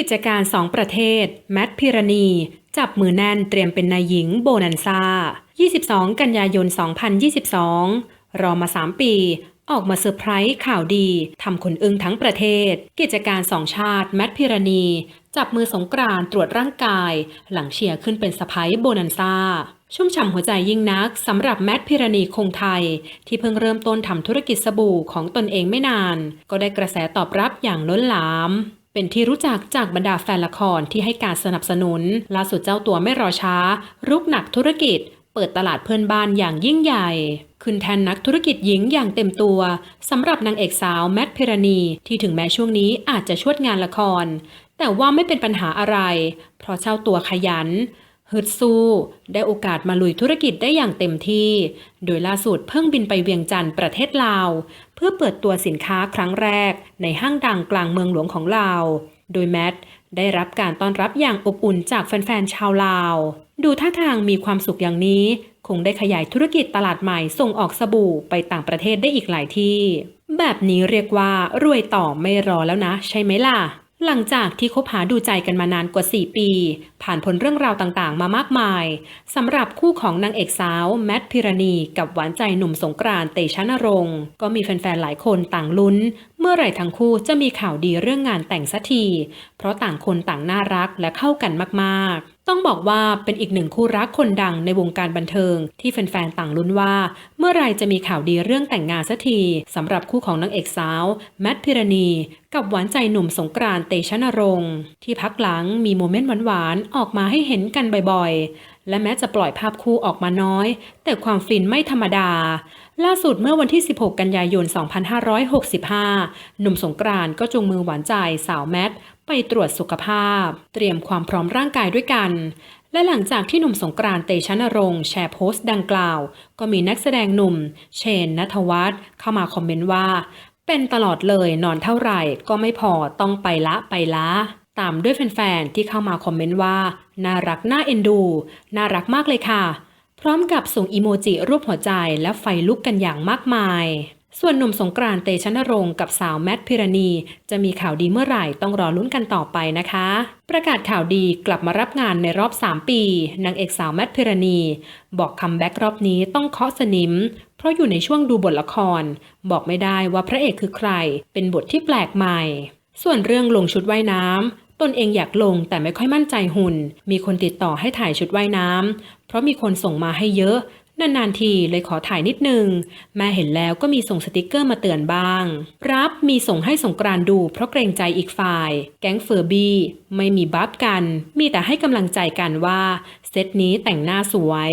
กิจการสองประเทศ แมทพิรณี จับมือแน่นเตรียมเป็นนายหญิงโบนันซา 22 กันยายน 2022 รอมา 3 ปี ออกมาเซอร์ไพรส์ข่าวดีทำคนอึ้งทั้งประเทศ กิจการสองชาติ แมทพิรณี จับมือสงกรานต์ตรวจร่างกาย หลังเชียร์ขึ้นเป็นสะพ้ยโบนันซาชุ่มฉ่ำหัวใจยิ่งนักสำหรับแมทพิรณีคงไทย ที่เพิ่งเริ่มต้นทำธุรกิจสบู่ของตนเองไม่นาน ก็ได้กระแสตอบรับอย่างล้นหลาม เป็นที่รู้จักจากบรรดาแฟนละครที่ให้การสนับสนุน ล่าสุดเจ้าตัวไม่รอช้า รุกหนักธุรกิจ เปิดตลาดเพื่อนบ้านอย่างยิ่งใหญ่ ขึ้นแทนนักธุรกิจหญิงอย่างเต็มตัวสำหรับนางเอกสาวแมทพิรณีที่ถึงแม้ช่วงนี้อาจจะชวดงานละคร แต่ว่าไม่เป็นปัญหาอะไร เพราะเจ้าตัวขยัน ฮึดสู้ ได้โอกาสมาลุยธุรกิจได้อย่างเต็มที่ โดยล่าสุดเพิ่งบินไปเวียงจันทร์ประเทศลาว เพื่อเปิดตัวสินค้าครั้งแรก ในห้างดังกลางเมืองหลวงของลาว โดยแมทได้รับการต้อนรับอย่างอบอุ่นจากแฟนๆชาวลาว ดูท่าทางมีความสุขอย่างนี้ คงได้ขยายธุรกิจตลาดใหม่ส่งออกสบู่ไปต่างประเทศได้อีกหลายที่ แบบนี้เรียกว่ารวยต่อไม่รอแล้วนะ ใช่ไหมล่ะ หลังจากที่คบหาดูใจกันมานานกว่า 4 ปี ผ่านผลเรื่องราวต่างๆ มามากมายสำหรับคู่ของนางเอกสาว แมทพิรณี กับหวานใจหนุ่มสงกรานต์เตชะนรงค์ก็มีแฟนๆ หลายคนต่างลุ้น เมื่อไหร่ทั้งคู่จะมีข่าวดีเรื่องงานแต่งสักที เพราะต่างคนต่างน่ารักและเข้ากันมากๆ ต้องบอกว่าเป็นอีกหนึ่งคู่รักคนดังในวงการบันเทิง ที่แฟนๆต่างลุ้นว่า เมื่อไรจะมีข่าวดีเรื่องแต่งงานสักทีสำหรับคู่ของนางเอกสาว แมทพิรณี กับหวานใจหนุ่มสงกรานต์เตชะนรงค์ที่พักหลังมีโมเมนต์หวานๆออกมาให้เห็นกันบ่อยๆ และแม้จะปล่อยภาพคู่ออกมาน้อย แต่ความฟินไม่ธรรมดา ล่าสุดเมื่อวันที่ 16 กันยายน 2565 หนุ่มสงกรานต์ก็จูงมือหวานใจสาวแมท ไปตรวจสุขภาพ เตรียมความพร้อมร่างกายด้วยกัน และหลังจากที่หนุ่มสงกรานต์เตชะนรงค์แชร์โพสต์ดังกล่าว ก็มีนักแสดงหนุ่ม เชนนัทวัฒน์เข้ามาคอมเมนต์ว่า เป็นตลอดเลยนอนเท่าไหร่ก็ไม่พอต้องไปละไปละ ตามด้วยแฟนๆที่เข้ามาคอมเมนต์ว่า น่ารักน่าเอ็นดู น่ารักมากเลยค่ะ พร้อมกับส่งอีโมจิรูปหัวใจและไฟลุกกันอย่างมากมาย ส่วนหนุ่มสงกรานต์เตชะนรงค์กับสาวแมทพิรณี จะมีข่าวดีเมื่อไหร่ต้องรอลุ้นกันต่อไปนะคะ ประกาศข่าวดีกลับมารับงานในรอบ 3 ปีนางเอกสาวแมทพิรณี บอกคัมแบ็กรอบนี้ต้องเคาะสนิมเพราะอยู่ในช่วงดูบทละคร บอกไม่ได้ว่าพระเอกคือใคร เป็นบทที่แปลกใหม่ ส่วนเรื่องลงชุดว่ายน้ำ ตนเองอยากลงแต่ไม่ค่อยมั่นใจหุ่น มีคนติดต่อให้ถ่ายชุดว่ายน้ำ เพราะมีคนส่งมาให้เยอะ นานๆทีเลยขอถ่ายนิดนึง แม่เห็นแล้วก็มีส่งสติกเกอร์มาเตือนบ้าง รับมีส่งให้สงกรานดูเพราะเกรงใจอีกฝ่าย แก๊งเฟอร์บี้ไม่มีบัฟกัน มีแต่ให้กำลังใจกันว่าเซตนี้แต่งหน้าสวย